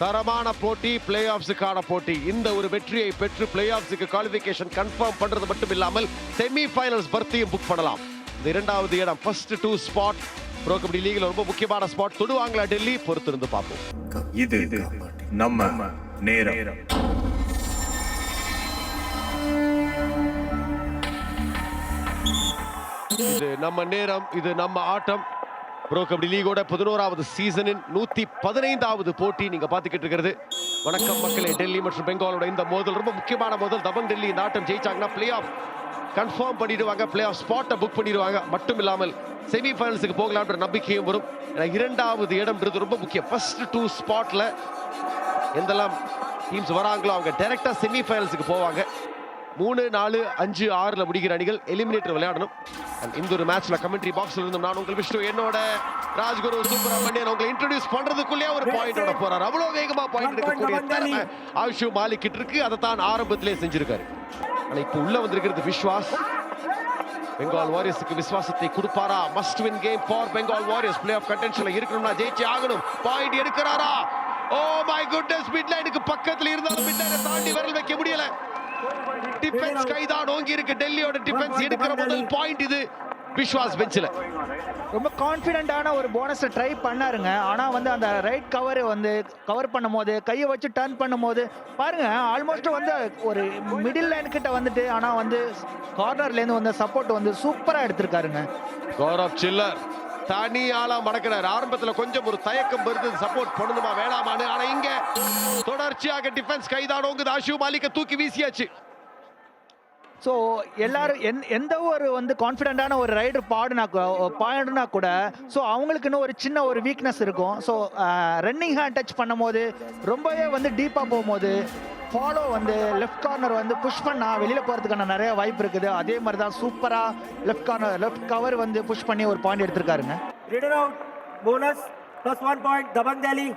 தரமான போட்டி பிளே ஆஃப்ஸுக்கான போட்டி. இந்த ஒரு வெற்றியை பெற்று பிளே ஆஃப்ஸுக்கு குவாலிஃபிகேஷன் கன்ஃபார்ம் பண்றது மட்டும் இல்லாமல் செமி ஃபைனல்ஸ் பர்த்தையும் புக் பண்ணலாம். இந்த இரண்டாவது இடம் first two spot pro Kabaddi லீக்ல ரொம்ப முக்கியமான ஸ்பாட் தொடுவாங்களா டெல்லி? பொறுத்திருந்து பார்ப்போம். இது நம்ம நேரம். இது நம்ம நேரம் இது நம்ம ஆட்டம். ப்ரோ கபடி லீகோட பதினோராவது சீசனின் நூத்தி பதினைந்தாவது போட்டி நீங்க பாத்துக்கிட்டு இருக்கிறது. வணக்கம் மக்களே டெல்லி மற்றும் பெங்காலோட இந்த மோதல் ரொம்ப முக்கியமான மோதல். தபங் டெல்லி இந்த ஆட்டம் ஜெயிச்சாங்கன்னா பிளே ஆஃப் கன்ஃபார்ம் பண்ணிடுவாங்க பிளே ஆஃப் ஸ்பாட்டை புக் பண்ணிடுவாங்க. மட்டும் இல்லாமல் செமி ஃபைனல்ஸுக்கு போகலான்ற நம்பிக்கையும் வரும். ஏன்னா இரண்டாவது இடம்ன்றது ரொம்ப முக்கியம். ஃபர்ஸ்ட் டூ ஸ்பாட்ல எந்தெல்லாம் டீம்ஸ் வராங்களோ அவங்க டைரக்டா செமி ஃபைனல்ஸுக்கு போவாங்க. மூணு நாலு அஞ்சு ஆறுல முடிகிற அணிகள் எலிமினேட்டர் விளையாடணும். And இந்த ஒரு மேட்ச்ல கமெண்ட்ரி பாக்ஸ்ல இருந்தும் நான் உங்கள் விஷ்ணு என்னோட ராஜ்குரு சுப்பிரமணியன் உங்களை இன்ட்ரோடியூஸ் பண்றதுக்குள்ளே ஒரு பாயிண்டோட போறாரு. அவ்வளவு வேகமா பாயிண்ட் எடுக்கக்கூடிய திறமை ஆயுஷு மாலிக் கிட்ட இருக்கு. அதை தான் ஆரம்பத்திலே செஞ்சிருக்காரு. ஆனா இப்போ உள்ள வந்திருக்கிறது விஸ்வாஸ். பெங்கால் வாரியர்ஸுக்கு விசுவாசத்தை கொடுப்பாரா? Must win game for Bengal Warriors. Play off கண்டென்ஷன்ல இருக்கணும்னா ஜெயிச்சு ஆகணும். பாயிண்ட் எடுக்கிறாரா? ஓ மை குட்னஸ் மிட் லைனுக்கு பக்கத்துல இருந்தாலும் மிட் லைனை தாண்டி விரல் வைக்க முடியல. டிஃபென்ஸ் கைதான் ஓங்கி இருக்கு டெல்லியோட டிஃபென்ஸ் எடுக்கிற முதல் பாயிண்ட் இது. விஸ்வாஸ் பெஞ்சில். ரொம்ப கான்ஃபிடென்ட்டான ஒரு போனஸை ட்ரை பண்ணாருங்க. ஆனால் வந்து அந்த ரைட் கவர் வந்து கவர் பண்ணும்போது கையை வச்சு டர்ன் பண்ணும்போது பாருங்க ஆல்மோஸ்ட் வந்து ஒரு மிடில் லைன் கிட்ட வந்துட்டு ஆனால் வந்து கார்னர்லேருந்து வந்து சப்போர்ட் வந்து சூப்பராக எடுத்திருக்காருங்க. கௌரவ் சில்லர் தனி ஆளா மடக்கிறார் ஆரம்பத்துல கொஞ்சம் ஒரு தயக்கம் வருது சப்போர்ட் பண்ணணுமா வேணாமான்னு. ஆனா இங்க தொடர்ச்சியாக டிஃபென்ஸ் கைதானோங்குது. ஆஷு மாலிக்க தூக்கி வீசியாச்சு. ஸோ எல்லாரும் எந் எந்த ஒரு வந்து கான்ஃபிடென்ட்டான ஒரு ரைடர் பாடுனா பாடுனா கூட ஸோ அவங்களுக்குன்னு ஒரு சின்ன ஒரு வீக்னஸ் இருக்கும். ஸோ ரன்னிங் ஹேண்ட் டச் பண்ணும்போது ரொம்பவே வந்து டீப்பாக போகும்போது ஃபாலோ வந்து லெஃப்ட் கார்னர் வந்து புஷ் பண்ணா வெளியில் போகிறதுக்கான நிறைய வாய்ப்பு இருக்குது அதே மாதிரி தான் சூப்பராக லெஃப்ட் கார்னர் லெஃப்ட் கவர் வந்து புஷ் பண்ணி ஒரு பாயிண்ட் எடுத்திருக்காருங்க Read it out. Bonus plus one point. Dabang Delhi.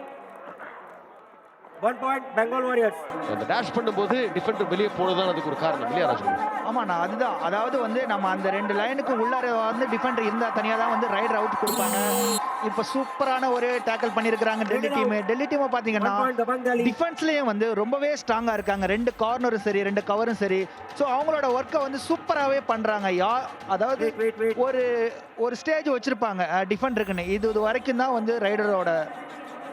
One point. Bengal Warriors. அந்த டேஷ் பண்ணும்போது டிஃபெண்டர் வெளியே போனதுதான் அதுக்கு ஒரு காரணம் இல்லையா ராஜு ஆமாண்ணா அதுதான் அதாவது வந்து நம்ம அந்த ரெண்டு லைனுக்கு உள்ளார வந்து டிஃபெண்டர் இருந்தால் தனியாக தான் வந்து ரைடர் அவுட் கொடுப்பாங்க இப்போ சூப்பரான ஒரு டேக்கிள் பண்ணியிருக்கிறாங்க டெல்லி டீம் டெல்லி டீமை Delhi. டிஃபென்ஸ்லேயும் வந்து ரொம்பவே ஸ்ட்ராங்காக இருக்காங்க. ரெண்டு கார்னரும் சரி ரெண்டு கவரும் சரி. ஸோ அவங்களோட ஒர்க்கை வந்து சூப்பராகவே பண்ணுறாங்க யா அதாவது. ஒரு ஒரு ஸ்டேஜ் வச்சுருப்பாங்க டிஃபெண்டருக்குன்னு இது இது வரைக்கும் தான் வந்து ரைடரோட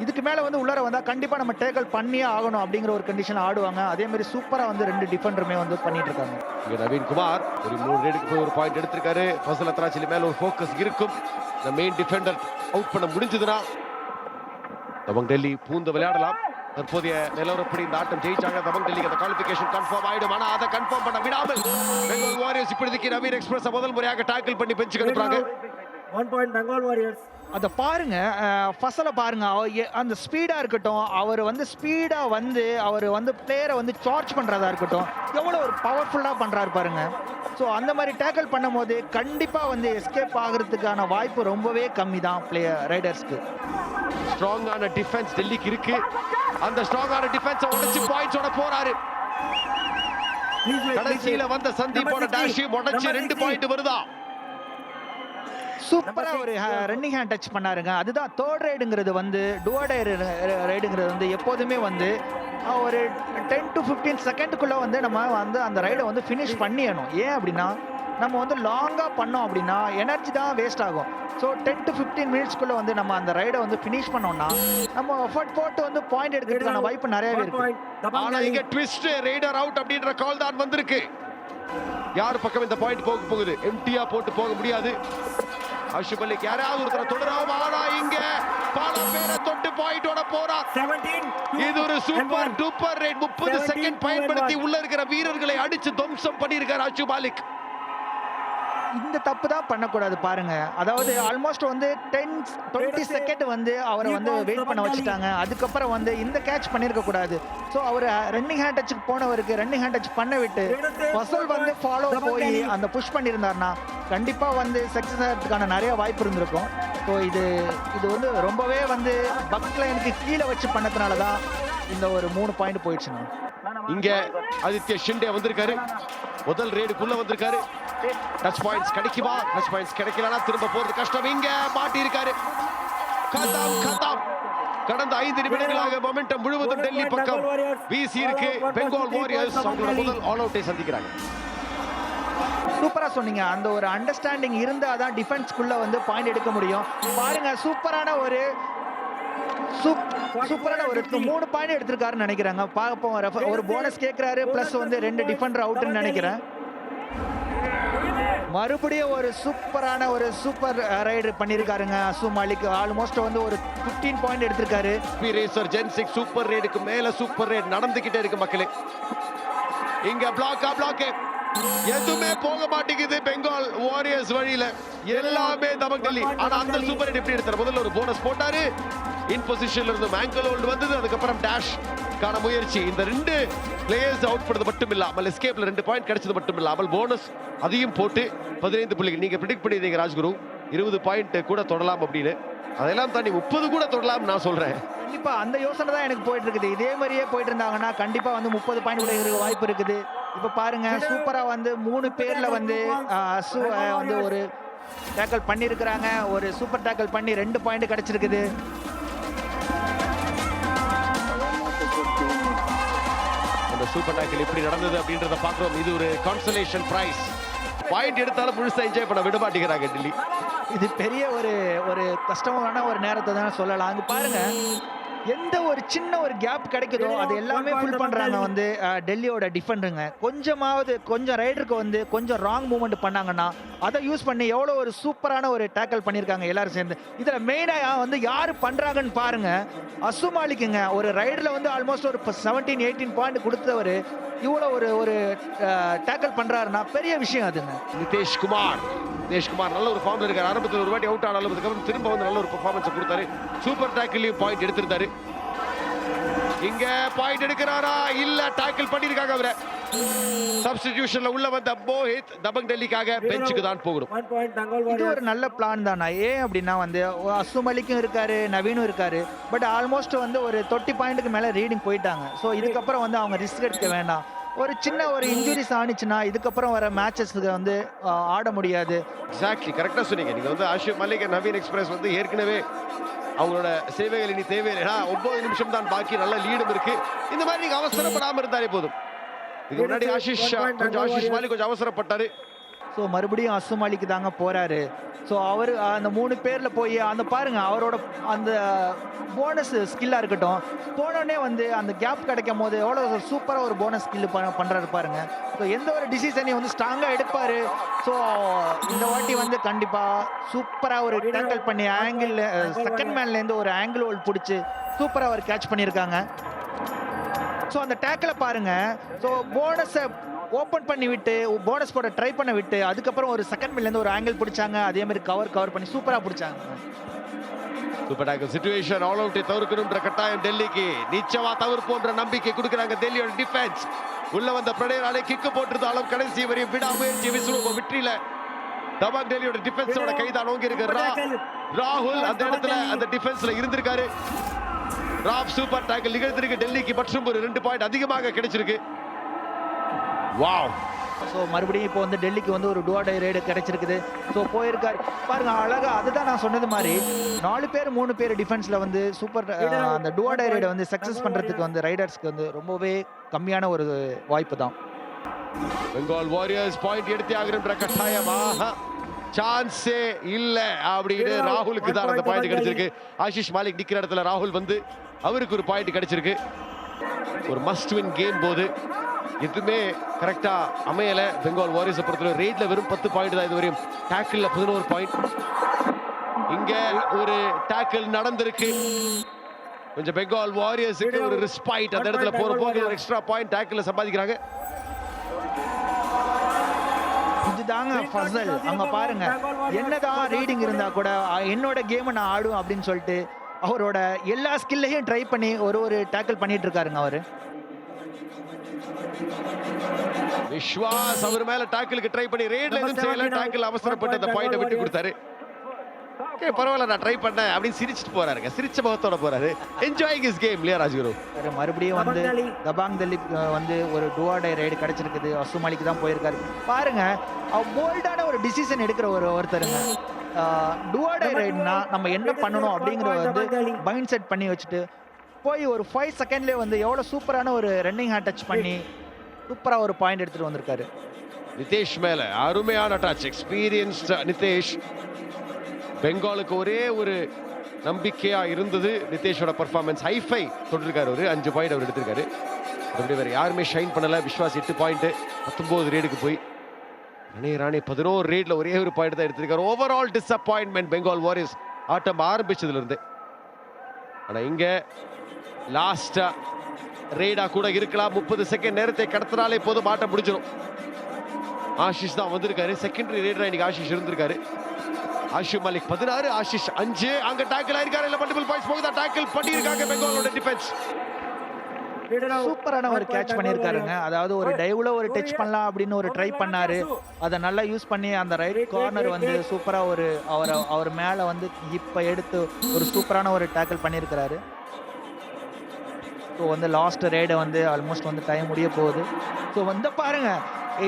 இதுக்கு மேலே வந்து உள்ளார வந்தால் கண்டிப்பாக நம்ம டேக்கல் பண்ணியே ஆகணும் அப்படிங்கிற ஒரு கண்டிஷன் ஆடுவாங்க. அதே மாதிரி சூப்பராக வந்து ரெண்டு டிஃபெண்டருமே வந்து பண்ணிட்டு இருக்காங்க. இங்க நவீன் குமார் ஒரு மூணு ரேடுக்கு போய் ஒரு பாயிண்ட் எடுத்திருக்காரு. ஃபசல் அத்ராச்சிலி மேல ஒரு ஃபோக்கஸ் இருக்கும். இந்த மெயின் டிஃபெண்டர் அவுட் பண்ண முடிஞ்சதுன்னா தபங் டெல்லி பூந்து விளையாடலாம் தற்போதைய நிலவரப்படி இந்த ஆட்டம் ஜெயிச்சாங்க தபங் டெல்லிக்கு அந்த குவாலிஃபிகேஷன் கன்ஃபார்ம் ஆயிடும் ஆனா அதை கன்ஃபார்ம் பண்ண விடாமல் பெங்கால் வாரியர்ஸ் இப்போதைக்கு நவீன் எக்ஸ்பிரஸ் முதல் முறையாக டாக்கிள் பண்ணி பெஞ்சுக்கு அனுப்புறாங்க. One point. Bengal Warriors. அதை பாருங்க ஃபசலை பாருங்க அந்த ஸ்பீடா இருக்கட்டும் அவர் வந்து ஸ்பீடா வந்து அவர் வந்து பிளேயரை வந்து சார்ஜ் பண்றதா இருக்கட்டும் எவ்வளவு ஒரு பவர்ஃபுல்லா பண்றாரு பாருங்க ஸோ அந்த மாதிரி டேக்கிள் பண்ணும்போது கண்டிப்பா வந்து எஸ்கேப் ஆகிறதுக்கான வாய்ப்பு ரொம்பவே கம்மி தான் பிளேயர் ரைடர்ஸ்க்கு ஸ்ட்ராங்கான டிஃபென்ஸ் டெல்லிக்கு இருக்கு அந்த ஸ்ட்ராங்கான டிஃபென்ஸை உடைச்சு பாயிண்ட்ஸோட போறாரு கடைசியில. வந்த சந்தீப்போட டேஷ் 60. உடைச்சு ரெண்டு 60. பாயிண்ட் வருதா சூப்பரா ஒரு ரன்னிங் ஹேண்ட் டச் பண்ணாருங்க. அதுதான் தேர்ட் ரைடுங்கிறது வந்து டுவாடை ரைடுங்கிறது வந்து எப்போதுமே வந்து ஒரு டென் டு ஃபிஃப்டீன் செகண்டுக்குள்ள வந்து நம்ம வந்து அந்த ரைடை வந்து ஃபினிஷ் பண்ணிடணும் ஏன் அப்படின்னா நம்ம வந்து லாங்காக பண்ணோம் அப்படின்னா எனர்ஜி தான் வேஸ்ட் ஆகும். ஸோ டென் டு ஃபிஃப்டீன் மினிட்ஸ்க்குள்ளே வந்து நம்ம அந்த ரைடை வந்து ஃபினிஷ் பண்ணோம்னா நம்ம எஃபர்ட் போட்டு வந்து பாயிண்ட் எடுக்கிறதுக்கான. வாய்ப்பு நிறையவே இருக்கு point. Dabang ஆனா Delhi. இங்க ட்விஸ்ட் ரைடர் அவுட் அப்படின்ற கால் தான் வந்திருக்கு. யார் பக்கம் இந்த பாயிண்ட் போக போகுது? எம்டியா போட்டு போக முடியாது. அஷுப் அலிக் யாராவது ஒருத்தர தொடரும் ஆனா இங்க பல பேரை தொட்டு பாயிண்டோட போறா 17. two, இது ஒரு சூப்பர். டூப்பர் ரேட் முப்பது 17 செகண்ட் பயன்படுத்தி உள்ள இருக்கிற வீரர்களை அடிச்சு துவம்சம் பண்ணியிருக்காரு அஷுப் மாலிக் இந்த தப்பு தான் பண்ணக்கூடாது பாருங்க. அதாவது ஆல்மோஸ்ட் வந்து டென் டுவெண்ட்டி செகண்ட் வந்து அவரை வந்து வெயிட் பண்ண வச்சுட்டாங்க. அதுக்கப்புறம் வந்து இந்த கேட்ச் பண்ணியிருக்க கூடாது. ஸோ அவர் ரன்னிங் ஹேண்ட் டச்சுக்கு போனவருக்கு ரன்னிங் ஹேண்ட் டச் பண்ண விட்டு ஃபசல் வந்து ஃபாலோ போய் அந்த புஷ் பண்ணியிருந்தாருன்னா கண்டிப்பாக வந்து சக்ஸஸ் ஆகிறதுக்கான நிறைய வாய்ப்பு இருந்திருக்கும். ஸோ இது இது வந்து ரொம்பவே வந்து பக் லைனுக்கு கீழே வச்சு பண்ணதுனால தான் இந்த ஒரு மூணு பாயிண்ட் போயிடுச்சுங்க இங்க ஆதித்ய ஷிண்டே வந்திருக்காரு. முதல் ரேடுக்குள்ள வந்திருக்காரு. டச் பாயிண்ட்ஸ் கிடைக்குமா டச் பாயிண்ட்ஸ் கிடைக்கலனா திரும்ப போறது கஷ்டம். இங்க மாட்டி இருக்காரு. கதாம் கதாம். கடந்த ஐந்து நிமிடங்களாக மொமெண்டம் முழுவதும் டெல்லி பக்கம் வீசி இருக்கு. பெங்கால் வாரியர்ஸ் அவங்களோட முதல் ஆல் அவுட்டை சந்திக்கிறாங்க. சூப்பரா சொன்னீங்க. அந்த ஒரு அண்டர்ஸ்டாண்டிங் இருந்தா தான் டிஃபென்ஸ்க்குள்ள வந்து பாயிண்ட் எடுக்க முடியும். பாருங்க சூப்பரான ஒரு சூப்- சூப்பரான ஒரு மூணு பாயிண்ட் எடுத்திருக்காருன்னு நினைக்கிறாங்க. பார்ப்போம் refer- ஒரு போனஸ் கேட்கிறாரு பிளஸ் வந்து ரெண்டு டிஃபெண்டர் அவுட்னு நினைக்கிறேன். மறுபடியும் ஒரு சூப்பரான ஒரு சூப்பர் ரைடு பண்ணியிருக்காருங்க அசு மாலிக் ஆல்மோஸ்ட் வந்து ஒரு 15 பாயிண்ட் எடுத்திருக்காரு. பி ரேசர் ஜென்சிக் சூப்பர் ரைடுக்கு மேல சூப்பர் ரேட் நடந்துகிட்டே இருக்கு மக்களே. இங்க பிளாக்கா பிளாக்கு எதுவுமே போக மாட்டேங்குது பெங்கால் வாரியர்ஸ் வழியில. எல்லாமே தமக் டெல்லி ஆனா அந்த சூப்பர் ரேட் எப்படி எடுத்தாரு? முதல்ல ஒரு போனஸ் போட்டாரு. இன் பொசிஷன்ல இருந்து மேங்கல் ஹோல்டு வந்தது. அதுக்கப்புறம் டேஷ் கான முயற்சி. இந்த ரெண்டு பிளேயர்ஸ் அவுட் பண்ணது மட்டும் இல்லாமல் எஸ்கேப்ல ரெண்டு பாயிண்ட் கிடைச்சது மட்டும் இல்லாமல் போனஸ் அதையும் போட்டு பதினைந்து புள்ளிகள். நீங்க ப்ரிடிக்ட் பண்ணிருந்தீங்க ராஜ்குரு. இருபது பாயிண்ட் கூட தொடலாம் அப்படின்னு. அதெல்லாம் தாண்டி முப்பது கூட தொடலாம் நான் சொல்றேன். கண்டிப்பா அந்த யோசனை தான் எனக்கு போயிட்டு இருக்குது. இதே மாதிரியே போயிட்டு இருந்தாங்கன்னா கண்டிப்பா வந்து முப்பது பாயிண்ட் கூட வாய்ப்பு இருக்குது. இப்ப பாருங்க சூப்பரா வந்து மூணு பேர்ல வந்து ஆஹ், அசு ஆஹ், வந்து ஒரு டேக்கல் பண்ணியிருக்கிறாங்க ஒரு சூப்பர் டேக்கல் பண்ணி ரெண்டு பாயிண்ட் கிடைச்சிருக்குது. அந்த சூப்பர் டேக்கிள் எப்படி நடந்தது அப்படின்றத பார்க்குறோம். இது ஒரு கான்சலேஷன் பிரைஸ் பாயிண்ட் எடுத்தாலும் முழுசா என்ஜாய் பண்ண விட மாட்டேங்கிறாங்க டெல்லி. இது பெரிய ஒரு ஒரு கஷ்டமான ஒரு நேரத்தை தான் சொல்லலாம். அங்க பாருங்க. எந்த ஒரு சின்ன ஒரு கேப் கிடைக்குதோ அது எல்லாமே ஃபுல் பண்றாங்க வந்து டெல்லியோட டிஃபெண்டருங்க கொஞ்சமாவது கொஞ்சம் ரைடருக்கு வந்து கொஞ்சம் ராங் மூவ்மெண்ட் பண்ணாங்கன்னா அதை யூஸ் பண்ணி எவ்வளோ ஒரு சூப்பரான ஒரு டேக்கல் பண்ணியிருக்காங்க எல்லாரும் சேர்ந்து. இதில் மெயினாக வந்து யார் பண்ணுறாங்கன்னு பாருங்க. அசுமாலிக்குங்க ஒரு ரைடில் வந்து ஆல்மோஸ்ட் ஒரு செவன்டீன் எயிட்டீன் பாயிண்ட் கொடுத்தவர் இவ்வளோ ஒரு ஒரு டேக்கல் பண்ணுறாருன்னா பெரிய விஷயம் அதுங்க. நிதேஷ் குமார் நிதேஷ் குமார் நல்ல ஒரு ஃபார்ம்ல இருக்காரு. ஆரம்பத்தில் ஒரு வாட்டி அவுட் ஆனாலும் அதுக்கப்புறம் திரும்ப வந்து நல்ல ஒரு பெர்ஃபார்மன்ஸ் கொடுத்தாரு. சூப்பர் டேக்கிள்லயும் பாயிண்ட் எடுத்திருந்தாரு. இங்க பாயிண்ட் எடுக்கிறாரா? இல்ல டேக்கிள் பண்ணிருக்காங்க அவரை. சப்ஸ்டிடியூஷன்ல உள்ள வந்த மோஹித் தபங் டெல்லிக்காக பெஞ்சுக்கு தான் போகணும். இது. ஒரு நல்ல பிளான் தானா? ஏன் அப்படின்னா வந்து அசும் அலிக்கும் இருக்காரு நவீனும் இருக்காரு. பட் ஆல்மோஸ்ட் வந்து ஒரு தொட்டி பாயிண்ட்டுக்கு மேல ரீடிங் போயிட்டாங்க. ஸோ இதுக்கப்புறம் வந்து அவங்க ரிஸ்க் எடுக்க வேண்டாம். ஒரு சின்ன ஒரு இன்ஜுரிஸ் ஆனிச்சுன்னா இதுக்கப்புறம் வர மேட்சஸ்க்கு வந்து ஆட முடியாது. எக்ஸாக்ட்லி கரெக்டா சொன்னீங்க. நீங்க வந்து ஆஷிப் மல்லிக் நவீன் எக்ஸ்பிரஸ் வந்து ஏற்கனவே அவங்களோட சேவைகள் இனி தேவையில்லை. ஒன்பது நிமிஷம் தான் பாக்கி. நல்ல லீடும் இருக்கு. இந்த மாதிரி நீங்க அவசரப்படாம இருந்தாலே போதும். இதுக்கு முன்னாடி ஆஷிஷ் கொஞ்சம் ஆஷிஷ் மாலிக் கொஞ்சம் அவசரப்பட்டாரு. ஸோ மறுபடியும் அசும் அலிக்கு தாங்க போறாரு. ஸோ அவர் அந்த மூணு பேர்ல போய் அந்த பாருங்க அவரோட அந்த போனஸ் ஸ்கில்லா இருக்கட்டும். போனோடனே வந்து அந்த கேப் கிடைக்கும் போது எவ்வளோ சூப்பராக ஒரு போனஸ் ஸ்கில் பண்றாரு பாருங்க. ஸோ எந்த ஒரு டிசிஷனையும் வந்து ஸ்ட்ராங்கா எடுப்பாரு. ஸோ இந்த வாட்டி வந்து கண்டிப்பா சூப்பரா ஒரு டேங்கிள் பண்ணி ஆங்கிள் செகண்ட் மேன்ல இருந்து ஒரு ஆங்கிள் ஹோல் பிடிச்சி சூப்பரா அவர் கேட்ச் பண்ணியிருக்காங்க ஸோ அந்த டேக்கில் பாருங்க. ஸோ போனஸை ஓப்பன் பண்ணி விட்டு போனஸ் போட ட்ரை பண்ண விட்டு அதுக்கப்புறம் ஒரு செகண்ட் மில்லேருந்து ஒரு ஆங்கிள் பிடிச்சாங்க. அதே மாதிரி கவர் கவர் பண்ணி சூப்பராக பிடிச்சாங்க. சூப்பர் டேக்கல் சிச்சுவேஷன் ஆல் அவுட்டை தவிர்க்கணும்ன்ற கட்டாயம் டெல்லிக்கு. நிச்சயமா தவிர்ப்போன்ற நம்பிக்கை கொடுக்குறாங்க டெல்லியோட டிஃபென்ஸ் உள்ள வந்த பிரடேராலே கிக்கு போட்டிருந்தாலும் கடைசி வரையும் விடாமுயற்சி விஸ்வரூபம் வெற்றியில தபாக் டெல்லியோட டிஃபென்ஸோட கைதான் ஓங்கி இருக்கு ராகுல் அந்த இடத்துல அந்த டிஃபென்ஸ்ல இருந்திருக்காரு. ராப் சூப்பர் டேக்கல் நிகழ்த்திருக்கு டெல்லிக்கு. மற்றும் ஒரு ரெண்டு பாயிண்ட் அதிகமாக கிடைச்சிருக்கு. வாவ் ஸோ மறுபடியும் இப்போ வந்து டெல்லிக்கு வந்து ஒரு டூஆடை ரைடு கிடைச்சிருக்குது. ஸோ போயிருக்காரு. பாருங்க அழகா அதுதான் நான் சொன்னது மாதிரி நாலு பேர் மூணு பேர் டிஃபென்ஸ்ல வந்து சூப்பர் அந்த டூஆடை ரைடை வந்து சக்ஸஸ் பண்றதுக்கு வந்து ரைடர்ஸ்க்கு வந்து ரொம்பவே கம்மியான ஒரு வாய்ப்பு தான். பெங்கால் வாரியர்ஸ் பாயிண்ட் எடுத்தே ஆகணுன்ற கட்டாயம் ஆஹா. சான்ஸே இல்ல அப்படின்னு ராகுலுக்கு தான் அந்த பாயிண்ட் கிடைச்சிருக்கு. ஆஷிஷ் மாலிக் நிக்கிற இடத்துல ராகுல் வந்து அவருக்கு ஒரு பாயிண்ட் கிடைச்சிருக்கு. ஒரு மஸ்ட் வின் கேம் போது. எதுவுமே கரெக்டா அமையல. பெங்கால் வாரியர்ஸை பொறுத்தவரை ரேட்ல வெறும் பத்து பாயிண்ட் தான் இதுவரையும் டேக்கிள்ல பதினோரு பாயிண்ட் இங்க ஒரு டேக்கிள் நடந்திருக்கு. கொஞ்சம் பெங்கால் வாரியர்ஸுக்கு ஒரு ரிஸ்பாயிட் அந்த இடத்துல போற போது ஒரு எக்ஸ்ட்ரா பாயிண்ட் டேக்கிள்ல சம்பாதிக்கிறாங்க. இதுதாங்க ஃபசல் அங்க பாருங்க. என்னதான் ரீடிங் இருந்தா கூட என்னோட கேமை நான் ஆடுவேன் அப்படின்னு சொல்லிட்டு அவரோட எல்லா ஸ்கில்லையும் ட்ரை பண்ணி ஒரு ஒரு டேக்கிள் பண்ணிட்டு இருக்காருங்க அவரு. விஸ்வாஸ் அவர் மேல டாக்கிளுக்கு ட்ரை பண்ணி ரேட்ல எதுவும் செய்யல. டாக்கிள் அவசரப்பட்டு அந்த பாயிண்ட விட்டு கொடுத்தாரு. ஓகே பரவாயில்ல நான் ட்ரை பண்ணேன் அப்படின்னு சிரிச்சிட்டு போறாருங்க சிரிச்ச முகத்தோட போறாரு. என்ஜாயிங் இஸ் கேம் இல்லையா ராஜ்குரு? மறுபடியும் வந்து தபாங் தலி. தபாங் தலிப் வந்து ஒரு டூஆடை ரைடு கிடைச்சிருக்குது. அசுமாலிக்கு தான் போயிருக்காரு. பாருங்க அவர் போல்டான ஒரு டிசிஷன் எடுக்கிற ஒரு ஒருத்தருங்க. டுவாடை ரைட்னா நம்ம என்ன பண்ணணும் அப்படிங்கறத வந்து மைண்ட் செட் பண்ணி வச்சுட்டு போய் ஒரு ஃபைவ் செகண்ட்லேயே வந்து எவ்வளோ சூப்பரான ஒரு ரன்னிங் ஹேண்ட் டச் பண்ணி சூப்பராக ஒரு பாயிண்ட் எடுத்துட்டு வந்திருக்காரு. நிதேஷ் மேல அருமையான டச் எக்ஸ்பீரியன்ஸ்ட் நிதேஷ். பெங்காலுக்கு ஒரே ஒரு நம்பிக்கையா இருந்தது நிதேஷோட பர்ஃபார்மன்ஸ் ஹைஃபை தொட்டிருக்காரு ஒரு அஞ்சு பாயிண்ட் அவர் எடுத்திருக்காரு. அப்படி வேற யாருமே ஷைன் பண்ணல. விஸ்வாஸ் எட்டு பாயிண்ட் பத்தொன்பது ரேடுக்கு போய் அணி ராணி பதினோரு ரேட்ல ஒரே ஒரு பாயிண்ட் தான் எடுத்திருக்காரு. ஓவரால் டிசப்பாயின்மெண்ட் பெங்கால் வாரியர்ஸ் ஆட்டம் ஆரம்பிச்சதுல இருந்து. ஆனா இங்க லாஸ்டா ரேடா கூட இருக்கலாம். முப்பது செகண்ட் நேரத்தை கடத்தினாலே போதும். ஆட்டம் முடிஞ்சிடும். ஆஷிஷ் தான் வந்திருக்காரு. செகண்டரி ரேடரா இன்னைக்கு ஆஷிஷ் இருந்திருக்காரு. ஆஷு மலிக் பதினாறு ஆஷிஷ் அஞ்சு. அங்க டாக்கிள் ஆயிருக்காரு. இல்ல மல்டிபிள் பாயிண்ட்ஸ் போகுதா? டாக்கிள் பண்ணியிருக்காங்க பெங்காலோட டிஃபென்ஸ் சூப்பரான ஒரு கேட்ச் பண்ணியிருக்காருங்க. அதாவது ஒரு டைவ்ல ஒரு டச் பண்ணலாம் அப்படின்னு ஒரு ட்ரை பண்ணாரு. அதை நல்லா யூஸ் பண்ணி அந்த ரைட் கார்னர் வந்து சூப்பரா ஒரு அவர் அவர் மேல வந்து இப்ப எடுத்து ஒரு சூப்பரான ஒரு டேக்கிள் பண்ணியிருக்கிறாரு. ஸோ வந்து லாஸ்ட் ரைடை வந்து ஆல்மோஸ்ட் வந்து டைம் முடிய போகுது. ஸோ வந்து பாருங்க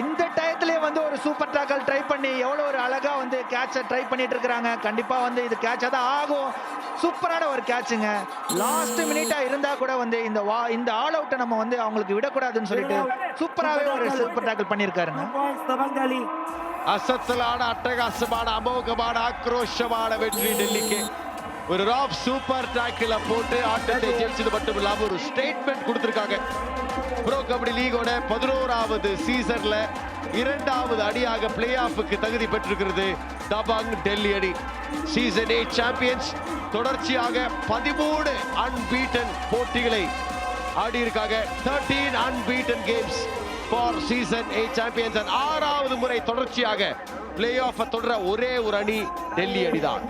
இந்த டயத்துலேயே வந்து ஒரு சூப்பர் டேக்கல் ட்ரை பண்ணி எவ்வளோ ஒரு அழகாக வந்து கேட்சை ட்ரை பண்ணிட்டு இருக்கிறாங்க. கண்டிப்பாக வந்து இது கேட்சாக தான் ஆகும். சூப்பரான ஒரு கேட்சுங்க லாஸ்ட் மினிட்டாக இருந்தால் கூட வந்து இந்த வா இந்த ஆல் அவுட்டை நம்ம வந்து அவங்களுக்கு விடக்கூடாதுன்னு சொல்லிட்டு சூப்பராகவே ஒரு சூப்பர் டாக்கல் பண்ணியிருக்காருங்க. Two points, Dabang Delhi. அசத்தலான அட்டகாசமான ஒரு ராப் சூப்பர் டாக்கில போட்டு ஆட்டத்தை ஜெயிச்சது மட்டும் இல்லாம ஒரு ஸ்டேட்மெண்ட் கொடுத்திருக்காங்க. ப்ரோ கபடி லீகோட பதினோராவது சீசன்ல இரண்டாவது அணியாக பிளே ஆஃபுக்கு தகுதி பெற்றிருக்கிறது தபாங் டெல்லி அணி. சீசன் எயிட் சாம்பியன்ஸ் தொடர்ச்சியாக பதிமூணு அன்பீட்டன் போட்டிகளை ஆடி இருக்காங்க thirteen unbeaten games for season eight champions ஆறாவது முறை தொடர்ச்சியாக பிளே ஆஃப் தொடர ஒரே ஒரு அணி டெல்லி அணிதான்.